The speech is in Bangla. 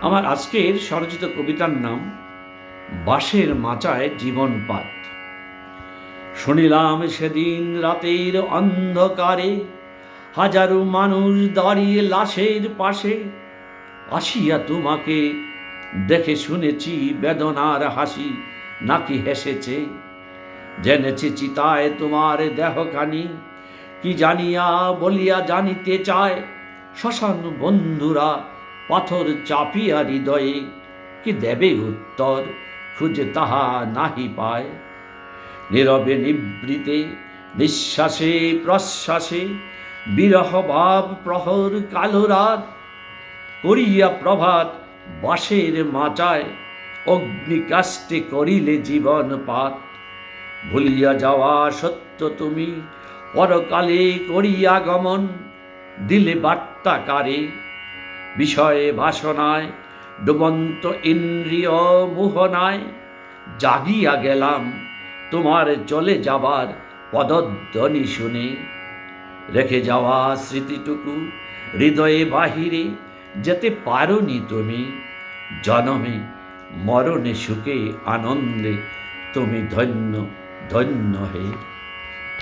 আমার আজকের স্বরচিত কবিতার নাম, বাঁশের মাচায় জীবনপাত শুনিলাম সেদিন রাতের অন্ধকারে হাজারো মানুষ দাঁড়িয়ে লাশের পাশে। আসিয়া তোমাকে দেখে শুনেছি বেদনার হাসি নাকি হেসেছে। জেনেছি চিতায় তোমার দেহখানি, কি জানিয়া বলিয়া জানিতে চায়? শ্মশান বন্ধুরা পাথর চাপিয়া হৃদয়ে, কি দেবে উত্তর? খুঁজে তাহা নাহি পায়। নীরবে নিবৃতে, নিঃশ্বাসে, প্রশ্বাসে, বিরহ ভাব প্রহর কালো রাত, করিয়া প্রভাত বাঁশের মাচায়, অগ্নিকাষ্টে করিলে জীবন পাত। ভুলিয়া যাওয়া সত্য তুমি, পরকালে করিয়া গমন দিলে বার্তা কারে? বিষয়ে বাসনায় ডুবন্ত ইন্দ্রিয় মোহনায়, জাগিয়া গেলাম তোমার চলে যাবার পদধ্বনি শুনে। রেখে যাওয়া স্মৃতিটুকু হৃদয়ে বাহিরে যেতে পারোনি তুমি। জনমে মরণে সুখে আনন্দে তুমি ধন্য ধন্য হে।